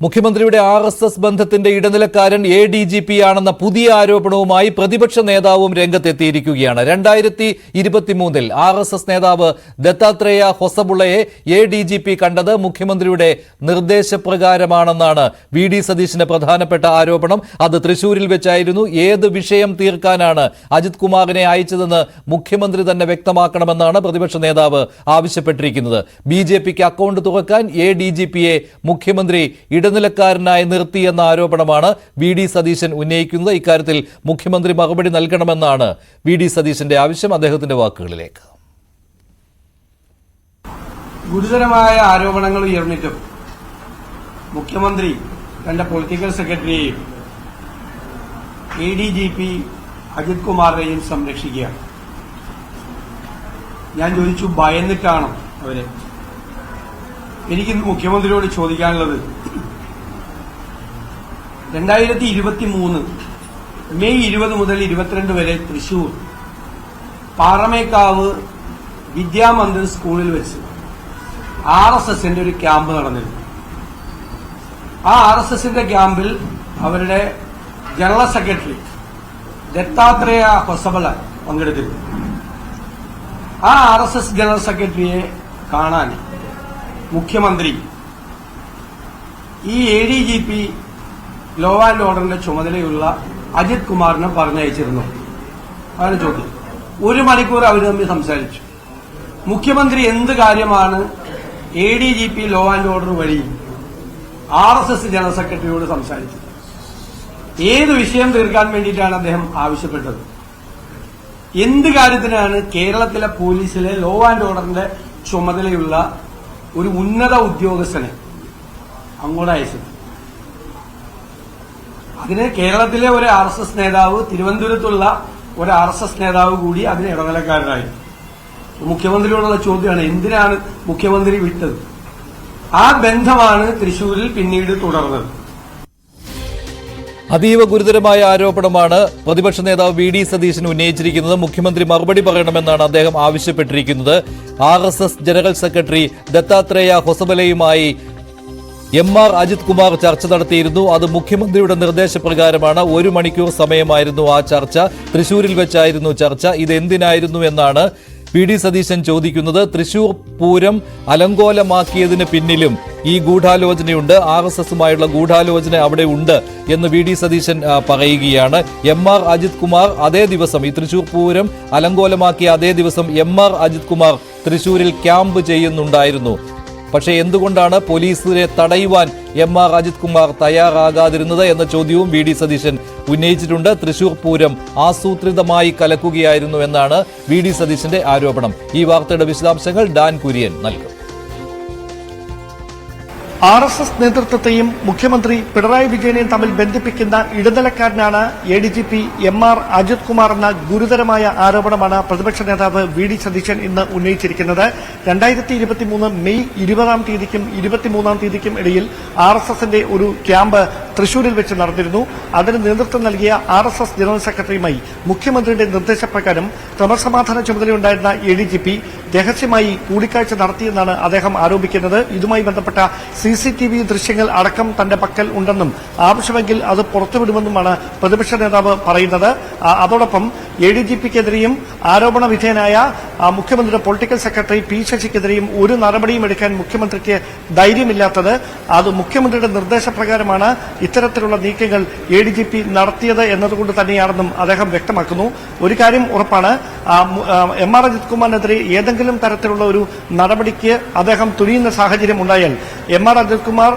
മുഖ്യമന്ത്രിയുടെ R S S ബന്ധത്തിന്റെ ഇടനിലക്കാരൻ എ ഡി ജി പി ആണെന്ന പുതിയ ആരോപണവുമായി പ്രതിപക്ഷ നേതാവും രംഗത്തെത്തിയിരിക്കുകയാണ്. രണ്ടായിരത്തി ഇരുപത്തിമൂന്നിൽ ആർ എസ് എസ് നേതാവ് ദത്താത്രേയ ഹൊസബുള്ളയെ എ ഡി ജി പി കണ്ടത് മുഖ്യമന്ത്രിയുടെ നിർദ്ദേശപ്രകാരമാണെന്നാണ് വി ഡി സതീശിന്റെ പ്രധാനപ്പെട്ട ആരോപണം. അത് തൃശൂരിൽ വെച്ചായിരുന്നു. ഏത് വിഷയം തീർക്കാനാണ് അജിത് കുമാറിനെ അയച്ചതെന്ന് മുഖ്യമന്ത്രി തന്നെ വ്യക്തമാക്കണമെന്നാണ് പ്രതിപക്ഷ നേതാവ് ആവശ്യപ്പെട്ടിരിക്കുന്നത്. ബി ജെ പിക്ക് അക്കൗണ്ട് തുറക്കാൻ എ ഡി ജി പിയെ മുഖ്യമന്ത്രി ഇടനിലക്കാരനായി നിർത്തിയെന്ന ആരോപണമാണ് വി ഡി സതീശൻ ഉന്നയിക്കുന്നത്. ഇക്കാര്യത്തിൽ മുഖ്യമന്ത്രി മറുപടി നൽകണമെന്നാണ് വി ഡി സതീശന്റെ ആവശ്യം. അദ്ദേഹത്തിന്റെ വാക്കുകളിലേക്ക്. ഗുരുതരമായ ആരോപണങ്ങൾ ഉയർന്നിട്ടും മുഖ്യമന്ത്രി തന്റെ political സെക്രട്ടറിയെയും A D G P Ajith കുമാറിനെയും സംരക്ഷിക്കുകയാണ്. ഞാൻ ചോദിച്ചു ഭയന്നിട്ടാണോ അവരെ? എനിക്ക് മുഖ്യമന്ത്രിയോട് ചോദിക്കാനുള്ളത് രണ്ടായിരത്തി ഇരുപത്തി മൂന്ന് മെയ് ഇരുപത് മുതൽ ഇരുപത്തിരണ്ട് വരെ തൃശൂർ പാറമേക്കാവ് വിദ്യാമന്ദിർ സ്കൂളിൽ വെച്ച് ആർ എസ് എസിന്റെ ഒരു ക്യാമ്പ് നടന്നിരുന്നു. ആ ആർ എസ് എസിന്റെ ക്യാമ്പിൽ അവരുടെ ജനറൽ സെക്രട്ടറി ദത്താത്രേയ ഹൊസബല പങ്കെടുത്തിരുന്നു. ആ ആർ എസ് എസ് ജനറൽ സെക്രട്ടറിയെ കാണാൻ മുഖ്യമന്ത്രി ഈ A D G P law and ഓർഡറിന്റെ ചുമതലയുള്ള അജിത് കുമാറിനെ പറഞ്ഞയച്ചിരുന്നു. അതാണ് ചോദ്യം. ഒരു മണിക്കൂർ അവർ തമ്മിൽ സംസാരിച്ചു. മുഖ്യമന്ത്രി എന്ത് കാര്യമാണ് A D G P law and order വഴി ആർ എസ് എസ് ജനറൽ സെക്രട്ടറിയോട് സംസാരിച്ചത്? ഏത് വിഷയം തീർക്കാൻ വേണ്ടിയിട്ടാണ് അദ്ദേഹം ആവശ്യപ്പെട്ടത്? എന്ത് കാര്യത്തിനാണ് കേരളത്തിലെ പോലീസിലെ ലോ ആൻഡ് ഓർഡറിന്റെ ചുമതലയുള്ള ഒരു ഉന്നത ഉദ്യോഗസ്ഥനെ അങ്ങോട്ട് അയച്ചത്? അതിന് കേരളത്തിലെ ഒരു ആർ എസ് എസ് നേതാവ് തിരുവനന്തപുരത്തുള്ള ഒരു ആർ എസ് എസ് നേതാവ് കൂടി അതിന് ഇടനിലക്കാരനായി. മുഖ്യമന്ത്രിയോടുള്ള ചോദ്യമാണ് എന്തിനാണ് മുഖ്യമന്ത്രി വിട്ടത്? ആ ബന്ധമാണ് തൃശൂരിൽ പിന്നീട് തുടർന്നത്. അതീവ ഗുരുതരമായ ആരോപണമാണ് പ്രതിപക്ഷ നേതാവ് വി ഡി സതീശൻ ഉന്നയിച്ചിരിക്കുന്നത്. മുഖ്യമന്ത്രി മറുപടി പറയണമെന്നാണ് അദ്ദേഹം ആവശ്യപ്പെട്ടിരിക്കുന്നത്. R S S general secretary Dattatreya ഹൊസബലയുമായി M R Ajith Kumar ചർച്ച നടത്തിയിരുന്നു. അത് മുഖ്യമന്ത്രിയുടെ നിർദ്ദേശപ്രകാരമാണ്. ഒരു മണിക്കൂർ സമയമായിരുന്നു ആ ചർച്ച. തൃശൂരിൽ വെച്ചായിരുന്നു ചർച്ച. ഇത് എന്തിനായിരുന്നു എന്നാണ് പി ഡി സതീശൻ ചോദിക്കുന്നത്. തൃശൂർ പൂരം അലങ്കോലമാക്കിയതിന് പിന്നിലും ഈ ഗൂഢാലോചനയുണ്ട്. ആർ എസ് എസുമായുള്ള ഗൂഢാലോചന അവിടെ ഉണ്ട് എന്ന് വി ഡി സതീശൻ പറയുകയാണ്. എം ആർ അജിത് കുമാർ അതേ ദിവസം ഈ തൃശൂർ പൂരം അലങ്കോലമാക്കിയ അതേ ദിവസം എം ആർ അജിത് കുമാർ തൃശൂരിൽ ക്യാമ്പ് ചെയ്യുന്നുണ്ടായിരുന്നു. പക്ഷേ എന്തുകൊണ്ടാണ് പോലീസിനെ തടയുവാൻ എം ആർ അജിത് കുമാർ തയ്യാറാകാതിരുന്നത് എന്ന ചോദ്യവും വി ഡി സതീശൻ ഉന്നയിച്ചിട്ടുണ്ട്. തൃശൂർ പൂരം ആസൂത്രിതമായി കലക്കുകയായിരുന്നു എന്നാണ് വി ഡി സതീശന്റെ ആരോപണം. ഈ വാർത്തയുടെ വിശദാംശങ്ങൾ ഡാൻ കുര്യൻ നൽകും. ആർ എസ് എസ് നേതൃത്വത്തെയും മുഖ്യമന്ത്രി പിണറായി വിജയനെയും തമ്മിൽ ബന്ധിപ്പിക്കുന്ന ഇടനിലക്കാരനാണ് A D G P M R Ajith Kumar എന്ന ഗുരുതരമായ ആരോപണമാണ് പ്രതിപക്ഷ നേതാവ് വി ഡി സതീശൻ ഇന്ന് ഉന്നയിച്ചിരിക്കുന്നത്. രണ്ടായിരത്തി ഇരുപത്തിമൂന്ന് മെയ് ഇരുപതാം തീയതിക്കും ഇരുപത്തിമൂന്നാം തീയതിക്കും ഇടയിൽ ആർ എസ് എസിന്റെ ഒരു ക്യാമ്പ് തൃശൂരിൽ വെച്ച് നടന്നിരുന്നു. അതിന് നേതൃത്വം നൽകിയ ആർ എസ് എസ് ജനറൽ സെക്രട്ടറിയുമായി മുഖ്യമന്ത്രിയുടെ നിർദ്ദേശപ്രകാരം ക്രമസമാധാന ചുമതലയുണ്ടായിരുന്ന എ ഡി ജി പി രഹസ്യമായി കൂടിക്കാഴ്ച നടത്തിയെന്നാണ് അദ്ദേഹം ആരോപിക്കുന്നത്. ഇതുമായി ബന്ധപ്പെട്ട സി സി ടി വി ദൃശ്യങ്ങൾ അടക്കം തന്റെ പക്കൽ ഉണ്ടെന്നും ആവശ്യമെങ്കിൽ അത് പുറത്തുവിടുമെന്നുമാണ് പ്രതിപക്ഷ നേതാവ് പറയുന്നത്. അതോടൊപ്പം എ ഡി ജി പിക്കെതിരെയും ആരോപണ വിധേയനായ മുഖ്യമന്ത്രിയുടെ പൊളിറ്റിക്കൽ സെക്രട്ടറി പി ശശിക്കെതിരെയും ഒരു നടപടിയും എടുക്കാൻ മുഖ്യമന്ത്രിക്ക് ധൈര്യമില്ലാത്തത്. അത് മുഖ്യമന്ത്രിയുടെ നിർദ്ദേശപ്രകാരമാണ് ഇത്തരത്തിലുള്ള നീക്കങ്ങൾ എ ഡി ജി പി നടത്തിയത് എന്നതുകൊണ്ട് തന്നെയാണെന്നും അദ്ദേഹം വ്യക്തമാക്കുന്നു. ഒരു കാര്യം ഉറപ്പാണ് എം ആർ അജിത് കുമാറിനെതിരെ ഏതെങ്കിലും തരത്തിലുള്ള ഒരു നടപടിക്ക് അദ്ദേഹം തുനിയുന്ന സാഹചര്യം ഉണ്ടായാൽ എം ആർ അജിത് കുമാർ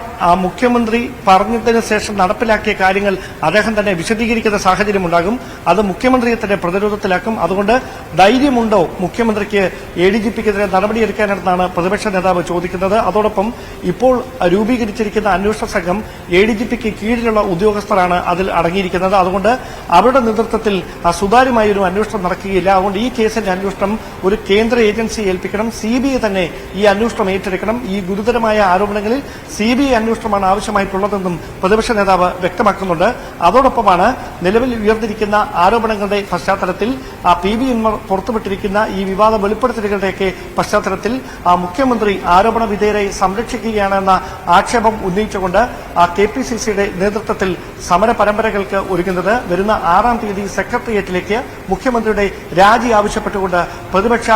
മുഖ്യമന്ത്രി പറഞ്ഞതിന് ശേഷം നടപ്പിലാക്കിയ കാര്യങ്ങൾ അദ്ദേഹം തന്നെ വിശദീകരിക്കുന്ന സാഹചര്യം ഉണ്ടാകും. അത് മുഖ്യമന്ത്രിയെ തന്നെ പ്രതിരോധത്തിലാക്കും. അതുകൊണ്ട് ധൈര്യമുണ്ടോ മുഖ്യമന്ത്രിക്ക് എ ഡി ജി പിക്കെതിരെ നടപടിയെടുക്കാനെന്നാണ് പ്രതിപക്ഷ നേതാവ് ചോദിക്കുന്നത്. അതോടൊപ്പം ഇപ്പോൾ രൂപീകരിച്ചിരിക്കുന്ന അന്വേഷണ സംഘം എ ഡി ജി പിക്ക് കീഴിലുള്ള ഉദ്യോഗസ്ഥരാണ് അതിൽ അടങ്ങിയിരിക്കുന്നത്. അതുകൊണ്ട് അവരുടെ നേതൃത്വത്തിൽ സുതാര്യമായൊരു അന്വേഷണം നടക്കുകയില്ല. അതുകൊണ്ട് അതുകൊണ്ട് ഈ കേസിന്റെ അന്വേഷണം ഒരു കേന്ദ്ര ഏജൻസി ഏൽപ്പിക്കണം. സി ബി ഐ തന്നെ ഈ അന്വേഷണം ഏറ്റെടുക്കണം. ഈ ഗുരുതരമായ ആരോപണങ്ങളിൽ സി ബി ഐ അന്വേഷണമാണ് ആവശ്യമായിട്ടുള്ളതെന്നും പ്രതിപക്ഷ നേതാവ് വ്യക്തമാക്കുന്നുണ്ട്. അതോടൊപ്പമാണ് നിലവിൽ ഉയർന്നിരിക്കുന്ന ആരോപണങ്ങളുടെ പശ്ചാത്തലത്തിൽ ആ പി ബി എൻമാർ പുറത്തുവിട്ടിരിക്കുന്ന ഈ വിവാദ വെളിപ്പെടുത്തലുകളുടെയൊക്കെ പശ്ചാത്തലത്തിൽ ആ മുഖ്യമന്ത്രി ആരോപണ വിധേയരെ സംരക്ഷിക്കുകയാണെന്ന ആക്ഷേപം ഉന്നയിച്ചുകൊണ്ട് ആ കെ പി സി സിയുടെ നേതൃത്വത്തിൽ സമര പരമ്പരകൾക്ക് ഒരുങ്ങുന്നത്. വരുന്ന ആറാം തീയതി സെക്രട്ടേറിയറ്റിലേക്ക് മുഖ്യമന്ത്രിയുടെ രാജി ആവശ്യപ്പെട്ടുകൊണ്ട് പ്രതിപക്ഷ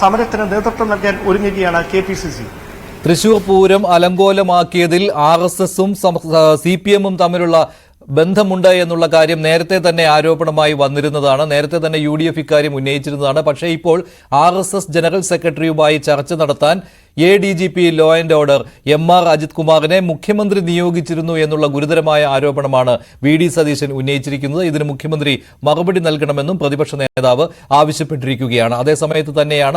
സമരത്തിന് നേതൃത്വം നൽകാൻ ഒരുങ്ങുകയാണ് K P C C. Thrissur Pooram അലങ്കോലമാക്കിയതിൽ R S എസും സി പി എമ്മും തമ്മിലുള്ള ബന്ധമുണ്ട് എന്നുള്ള കാര്യം നേരത്തെ തന്നെ ആരോപണമായി വന്നിരുന്നതാണ്. നേരത്തെ തന്നെ യു ഡി എഫ് ഇക്കാര്യം ഉന്നയിച്ചിരുന്നതാണ്. പക്ഷേ ഇപ്പോൾ ആർ എസ് എസ് ജനറൽ സെക്രട്ടറിയുമായി ചർച്ച നടത്താൻ A D G P law and order M R Ajith കുമാറിനെ മുഖ്യമന്ത്രി നിയോഗിച്ചിരുന്നു എന്നുള്ള ഗുരുതരമായ ആരോപണമാണ് വി ഡി സതീശൻ ഉന്നയിച്ചിരിക്കുന്നത്. ഇതിന് മുഖ്യമന്ത്രി മറുപടി നൽകണമെന്നും പ്രതിപക്ഷ നേതാവ് ആവശ്യപ്പെട്ടിരിക്കുകയാണ്. അതേസമയത്ത് തന്നെയാണ്